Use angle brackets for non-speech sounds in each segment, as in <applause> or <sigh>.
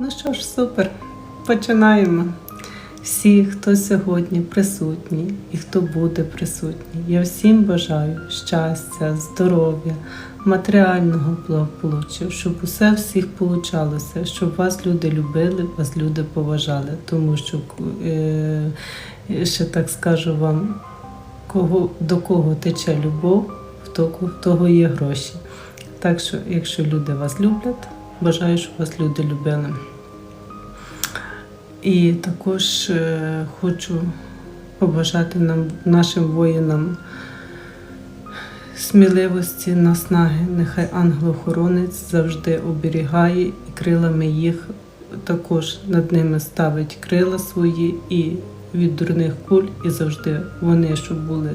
Ну що ж, супер. Починаємо. Всі, хто сьогодні присутній і хто буде присутній, я всім бажаю щастя, здоров'я, матеріального благополуччя, щоб усе всіх получалося, щоб вас люди любили, вас люди поважали. Тому що е, ще так скажу вам, кого, до кого тече любов, в того, є гроші. Так що, якщо люди вас люблять, бажаю, щоб вас люди любили. І також е, хочу побажати нам, нашим воїнам сміливості, наснаги. Нехай ангел-охоронець завжди оберігає і крилами їх також над ними ставить крила свої і від дурних куль, і завжди вони, щоб були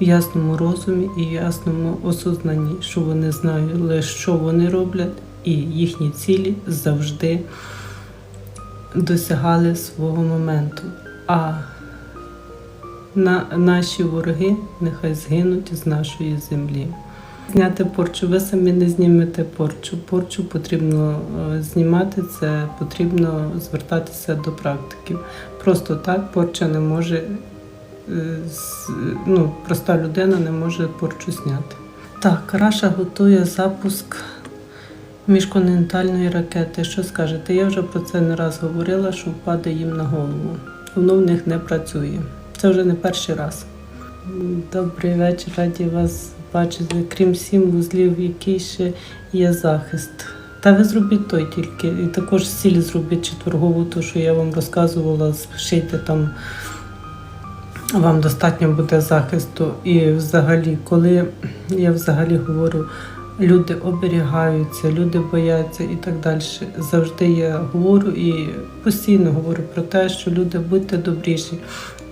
в ясному розумі і в ясному осознанні, що вони знали, що вони роблять, і їхні цілі завжди досягали свого моменту. А на, наші вороги нехай згинуть з нашої землі. Зняти порчу, ви самі не знімете порчу. Порчу потрібно е, знімати, це потрібно звертатися до практиків. Просто так порча не може, е, ну, проста людина не може порчу зняти. Так, Раша готує запуск міжконтинентальної ракети. Що скажете? Я вже про це не раз говорила, що впаде їм на голову. Воно в них не працює. Це вже не перший раз. Добрий вечір, раді вас бачити. Крім сім вузлів, який ще є захист. Та ви зробіть той тільки. І також сіль зробіть четвергову, ту, що я вам розказувала, шийте там. Вам достатньо буде захисту. І взагалі, коли я взагалі говорю, люди оберігаються, люди бояться і так далі. Завжди я говорю і постійно говорю про те, що люди будьте добріші.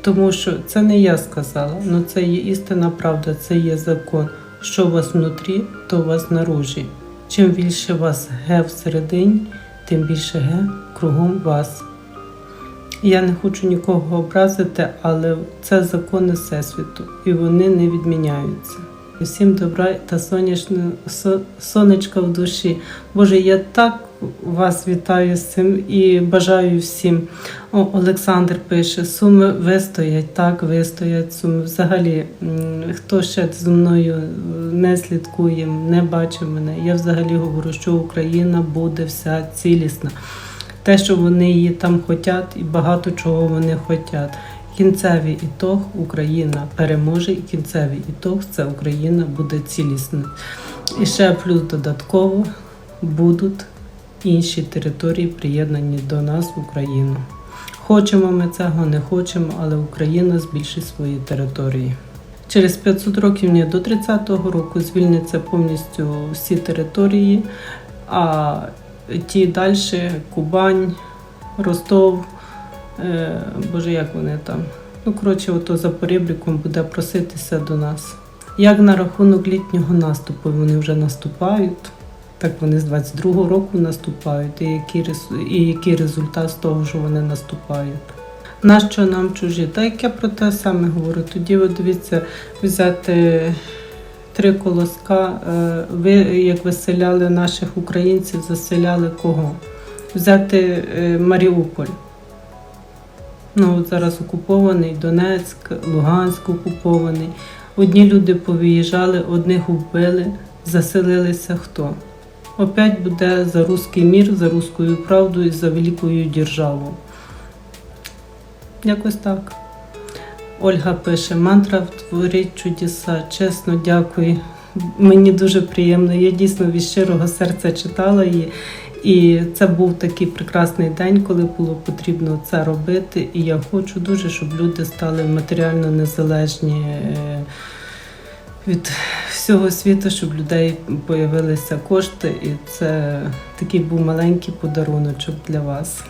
Тому що це не я сказала, але це є істина правда, це є закон. Що у вас внутрі, то у вас наружі. Чим більше вас ге всередині, тим більше ге кругом вас. Я не хочу нікого образити, але це закони Всесвіту, і вони не відміняються. Всім добра та сонячне, со- сонечка в душі. Боже, я так вас вітаю з цим і бажаю всім. О, Олександр пише: Суми вистоять, так, вистоять суми. Взагалі, хто ще зі мною не слідкує, не бачив мене. Я взагалі говорю, що Україна буде вся цілісна. Те, що вони її там хотять, і багато чого вони хотять. Кінцевий ітог Україна переможе, і кінцевий ітог це Україна буде цілісна. І ще плюс додатково будуть інші території приєднані до нас в Україну. Хочемо ми цього, не хочемо, але Україна збільшить свої території. Через 500 років ні, до 30-го року звільняться повністю всі території, а ті далі Кубань, Ростов, е, Боже, як вони там. Ну, коротше, ото за порібриком буде проситися до нас. Як на рахунок літнього наступу вони вже наступають, так вони з 22-го року наступають, і який, і який результат з того, що вони наступають. Нащо нам чужі? Та як я про те саме говорю, тоді ви дивіться взяти три колоска. е, Ви як виселяли наших українців, заселяли кого? Взяти е, Маріуполь. Ну, от зараз окупований Донецьк, Луганськ окупований. Одні люди повиїжджали, одних вбили, заселилися хто? Опять буде за руський мір, за руською правдою і за великою державу. Якось так. Ольга пише: мантра творить чудеса. Чесно, дякую. Мені дуже приємно. Я дійсно від щирого серця читала її. І це був такий прекрасний день, коли було потрібно це робити. І я хочу дуже, щоб люди стали матеріально незалежні е, від всього світу, щоб людей появилися кошти. І це такий був маленький подаруночок для вас.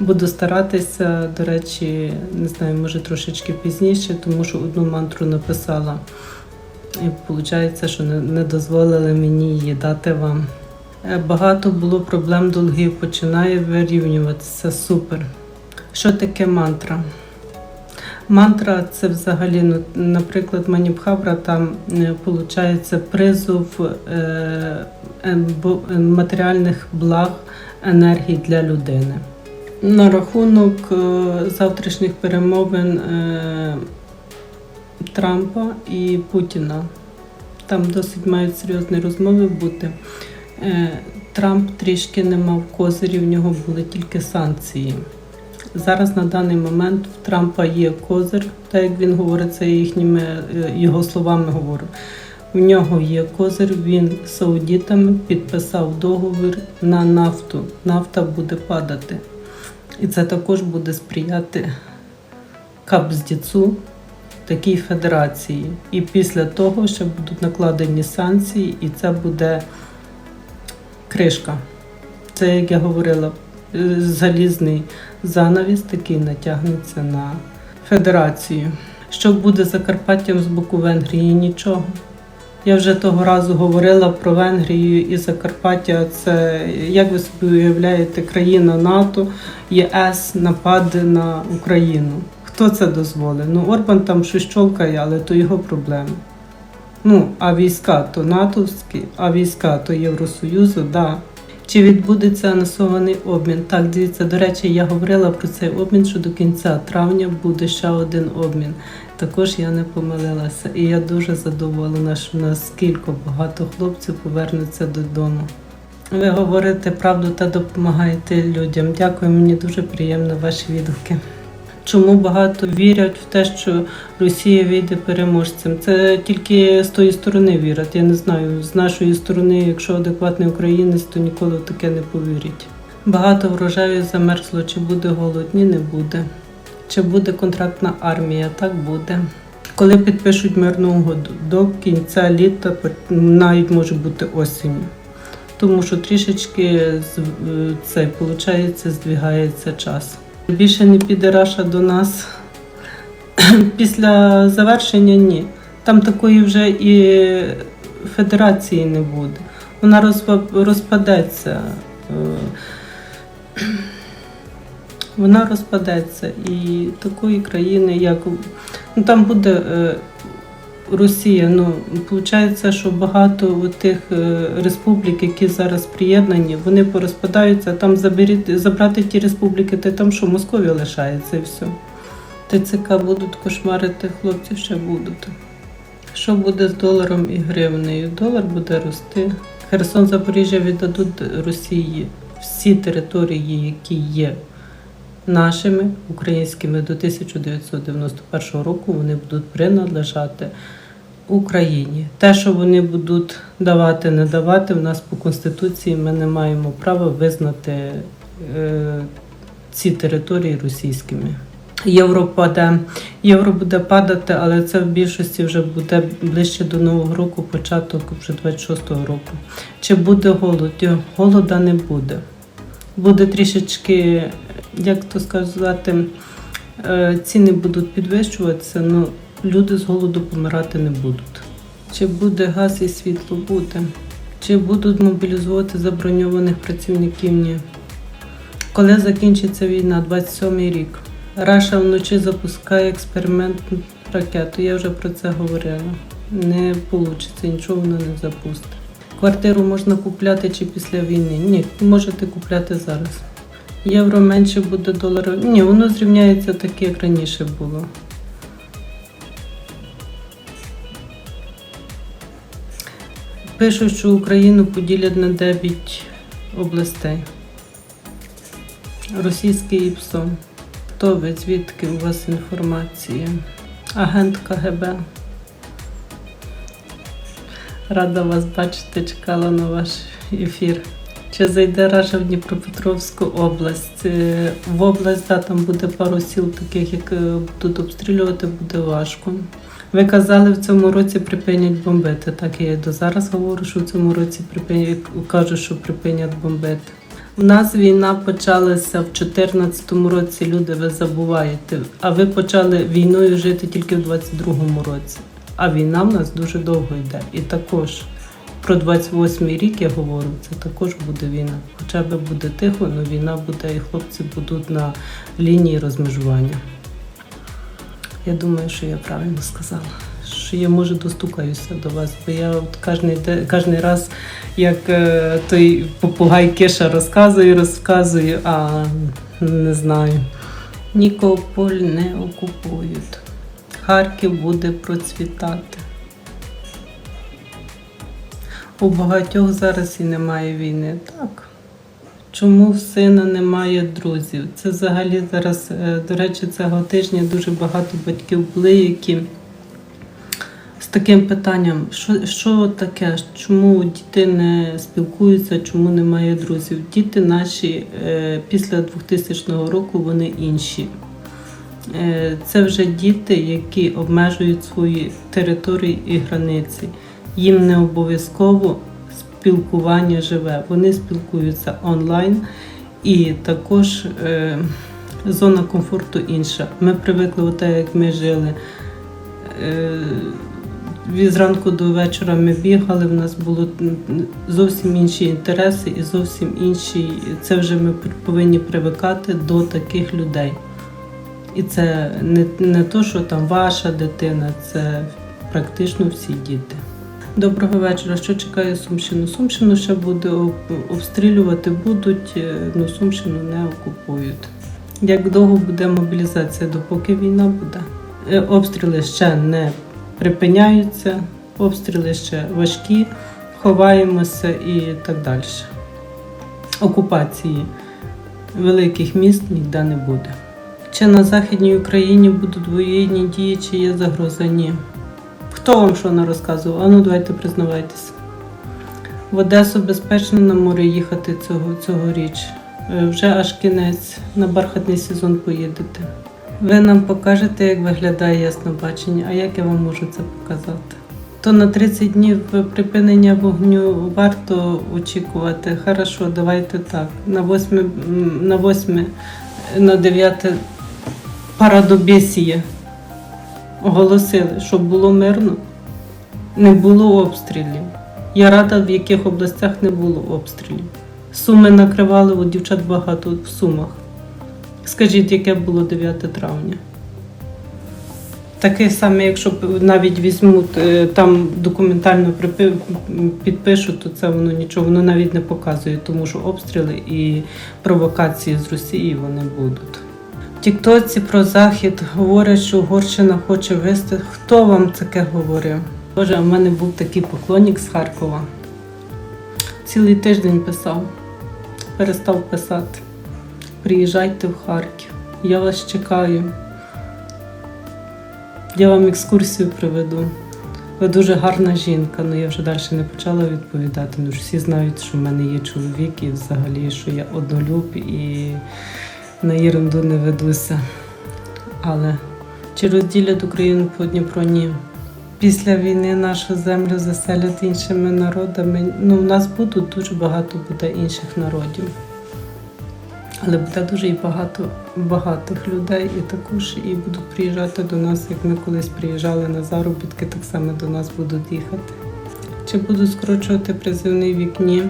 Буду старатися, до речі, не знаю, може трошечки пізніше, тому що одну мантру написала. І виходить, що не дозволили мені її дати вам. Е, Багато було проблем долгів, починає вирівнюватися. Супер. Що таке мантра? Мантра це взагалі, ну, наприклад, Манібхавра, там виходить призов е, бо- е, матеріальних благ енергій для людини. На рахунок завтрашніх перемовин Трампа і Путіна. Там досить мають серйозні розмови бути. Е, Трамп трішки не мав козирів, в нього були тільки санкції. Зараз на даний момент в Трампа є козир, так як він говорить, це їхніми е, його словами говорю. В нього є козир, він з саудітами підписав договір на нафту. Нафта буде падати. І це також буде сприяти капздіцу такій федерації. І після того ще будуть накладені санкції, і це буде кришка. Це, як я говорила, е, залізний занавіс такий натягнеться на федерацію. Що буде Закарпаттям з боку Венгрії? Нічого. Я вже того разу говорила про Венгрію і Закарпаття. Це як ви собі уявляєте, країна НАТО, ЄС нападе на Україну. Хто це дозволить? Ну, Орбан там щось чолкає, але то його проблеми. Ну, а війська то натовські, а війська то Євросоюзу, да. Чи відбудеться анонсований обмін? Так, дивіться, до речі, я говорила про цей обмін, що до кінця травня буде ще один обмін. Також я не помилилася. І я дуже задоволена, що наскільки багато хлопців повернуться додому. Ви говорите правду та допомагаєте людям. Дякую, мені дуже приємно ваші відгуки. Чому багато вірять в те, що Росія вийде переможцем? Це тільки з тої сторони вірять. Я не знаю. З нашої сторони, якщо адекватний українець, то ніколи в таке не повірять. Багато врожаю замерзло. Чи буде голод? Ні, не буде. Чи буде контрактна армія? Так буде. Коли підпишуть мирну угоду до кінця літа, навіть може бути осінню. Тому що трішечки е, виходить, здвігається час. Більше не піде Раша до нас. <clears throat> Після завершення ні. Там такої вже і федерації не буде. Вона розпадеться. Е, Вона розпадеться. І такої країни, як ну, там буде е, Росія. Ну, виходить, що багато тих республік, які зараз приєднані, вони порозпадаються. Там заберіть, забрати ті республіки, то там що Московія лишається і все. ТЦК будуть кошмарити хлопців, ще будуть. Що буде з доларом і гривнею? Долар буде рости. Херсон, Запоріжжя віддадуть Росії всі території, які є нашими українськими до 1991 року, вони будуть принадлежати Україні. Те, що вони будуть давати, не давати, в нас по конституції ми не маємо права визнати е, ці території російськими. Євро паде, євро буде падати, але це в більшості вже буде ближче до нового року, початок вже 26-го року. Чи буде голод? Голода не буде. Буде трішечки, як то сказати, е, ціни будуть підвищуватися, але люди з голоду помирати не будуть. Чи буде газ і світло? Буде. Чи будуть мобілізувати заброньованих працівників? Ні. Коли закінчиться війна, 27-й рік. Раша вночі запускає експериментну ракету. Я вже про це говорила. Не вийде, нічого вона не запустить. Квартиру можна купляти чи після війни? Ні, можете купляти зараз. Євро менше буде доларів. Ні, воно зрівняється так, як раніше було. Пишуть, що Україну поділять на 9 областей. Російський ІПСО. Хто ви? Звідки у вас інформація? Агент КГБ. Рада вас бачити, чекала на ваш ефір. Чи зайде Раша в Дніпропетровську область? Е, В область, да, там буде пару сіл таких, як е, будуть обстрілювати, буде важко. Ви казали, в цьому році припинять бомбити. Так я до зараз говорю, що в цьому році припинять, кажу, що припинять бомбити. У нас війна почалася в 2014 році, люди ви забуваєте. А ви почали війною жити тільки в 22-му році. А війна в нас дуже довго йде. І також про 28-й рік я говорю, це також буде війна. Хоча б буде тихо, але війна буде, і хлопці будуть на лінії розмежування. Я думаю, що я правильно сказала. Що я може достукаюся до вас, бо я от де- кожний раз, як е, той попугай Кеша розказує, розказує, а не знаю. Нікополь не окупують. Харків буде процвітати. У багатьох зараз і немає війни. Так. Чому в сина немає друзів? Це взагалі зараз, е, до речі, цього тижня дуже багато батьків були, які з таким питанням, що, що таке, чому діти не спілкуються, чому немає друзів? Діти наші е, після 2000 року вони інші. Е, Це вже діти, які обмежують свої території і границі. Їм не обов'язково спілкування живе. Вони спілкуються онлайн і також е, зона комфорту інша. Ми привикли, отак, як ми жили. Е, від зранку до вечора ми бігали, в нас було м, зовсім інші інтереси і зовсім інші. Це вже ми повинні привикати до таких людей. І це не, не то, що там ваша дитина, це практично всі діти. Доброго вечора. Що чекає Сумщину? Сумщину ще буде обстрілювати будуть, е, ну Сумщину не окупують. Як довго буде мобілізація, допоки війна буде? Е, Обстріли ще не припиняються, обстріли ще важкі, ховаємося і так далі. Окупації великих міст ніде не буде. Чи на Західній Україні будуть воєнні дії, чи є загроза? Ні. Хто вам що не розказував? Ану, давайте признавайтеся. В Одесу безпечно на море їхати цього, цьогоріч. Е, Вже аж кінець, на бархатний сезон поїдете. Ви нам покажете, як виглядає яснобачення, а як я вам можу це показати? То на 30 днів припинення вогню варто очікувати. Хорошо, давайте так. На 8, на 8, на 9 парадобесія оголосили, щоб було мирно, не було обстрілів. Я рада, в яких областях не було обстрілів. Суми накривали у дівчат багато в сумах. Скажіть, яке було 9 травня? Таке саме, якщо навіть візьмуть, е, там документально підпишуть, то це воно нічого, воно навіть не показує, тому що обстріли і провокації з Росії вони будуть. В Тіктоці про Захід говорять, що Угорщина хоче вести. Хто вам таке говорив? Боже, у мене був такий поклонник з Харкова. Цілий тиждень писав, перестав писати. Приїжджайте в Харків. Я вас чекаю. Я вам екскурсію приведу. Ви дуже гарна жінка, але я вже далі не почала відповідати. Ну, всі знають, що в мене є чоловік і взагалі, що я однолюб і на ерунду не ведуся. Але чи розділять Україну по Дніпро? Ні. Після війни нашу землю заселять іншими народами. Ну, в нас будуть дуже багато буде інших народів. Але буде дуже і багато багатих людей, і також і будуть приїжджати до нас, як ми колись приїжджали на заробітки, так само до нас будуть їхати. Чи будуть скорочувати призивний вік? Ні.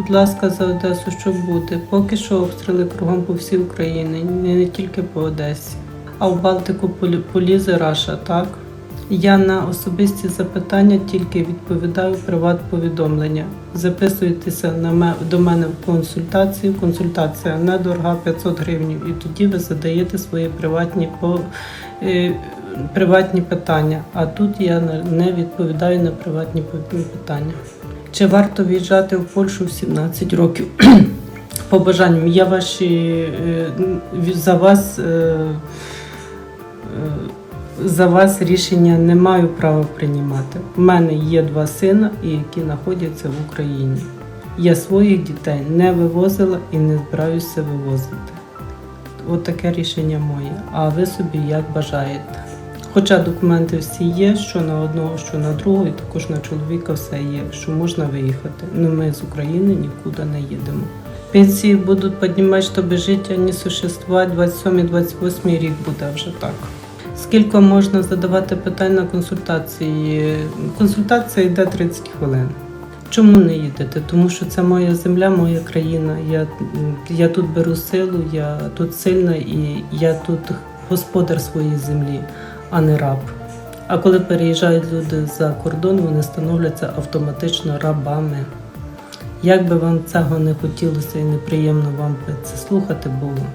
Будь ласка, за Одесу, що буде? Поки що обстріли кругом по всій Україні, не, тільки по Одесі. А в Балтику полізе Раша, так? Я на особисті запитання тільки відповідаю приват-повідомлення. Записуйтеся на до мене в консультацію. Консультація недорога 500 гривень. І тоді ви задаєте свої приватні по, е, приватні питання. А тут я не відповідаю на приватні питання. Чи варто в'їжджати в Польщу в 17 років? <clears throat> По бажанням, я ваші е, за вас. е, е, за вас рішення не маю права приймати. У мене є два сина, які знаходяться в Україні. Я своїх дітей не вивозила і не збираюся вивозити. От рішення моє. А ви собі як бажаєте. Хоча документи всі є, що на одного, що на другого, і також на чоловіка все є, що можна виїхати. Ну ми з України нікуди не їдемо. Пенсії будуть піднімати, щоб життя не существувати. 27-28 рік буде вже так. Скільки можна задавати питань на консультації? Консультація йде 30 хвилин. Чому не їдете? Тому що це моя земля, моя країна. Я, я тут беру силу, я тут сильна і я тут господар своєї землі. А не раб. А коли переїжджають люди за кордон, вони становляться автоматично рабами. Як би вам цього не хотілося і неприємно вам це слухати було,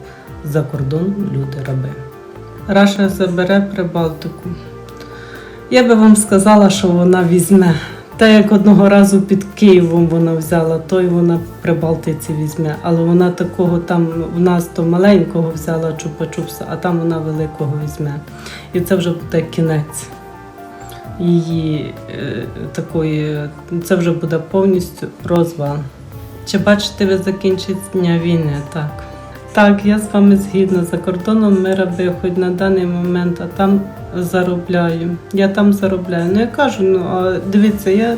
за кордоном люди раби. Раша забере Прибалтику. Я би вам сказала, що вона візьме. Та як одного разу під Києвом вона взяла, то й вона при Балтиці візьме. Але вона такого там в нас то маленького взяла чупа-чупса, а там вона великого візьме. І це вже буде кінець її е, такої, це вже буде повністю розвал. Чи бачите ви закінчення війни? Так. Так, я з вами згідна. За кордоном ми раби, хоч на даний момент, а там заробляю. Я там заробляю. Ну я кажу, ну а дивіться, я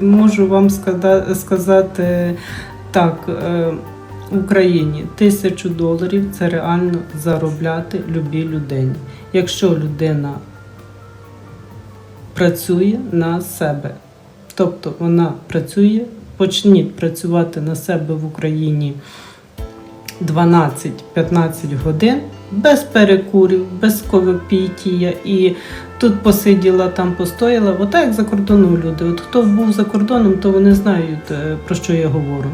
можу вам сказати так. Е, в Україні тисячу доларів це реально заробляти любій людині. Якщо людина працює на себе. Тобто вона працює, почніть працювати на себе в Україні 12-15 годин без перекурів, без ковопійтія і тут посиділа, там постояла. Отак як за кордоном люди. От хто був за кордоном, то вони знають, е, про що я говорю.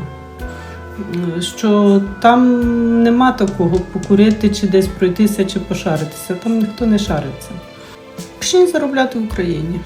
Що там нема такого покурити чи десь пройтися, чи пошаритися. Там ніхто не шариться. Почніть заробляти в Україні.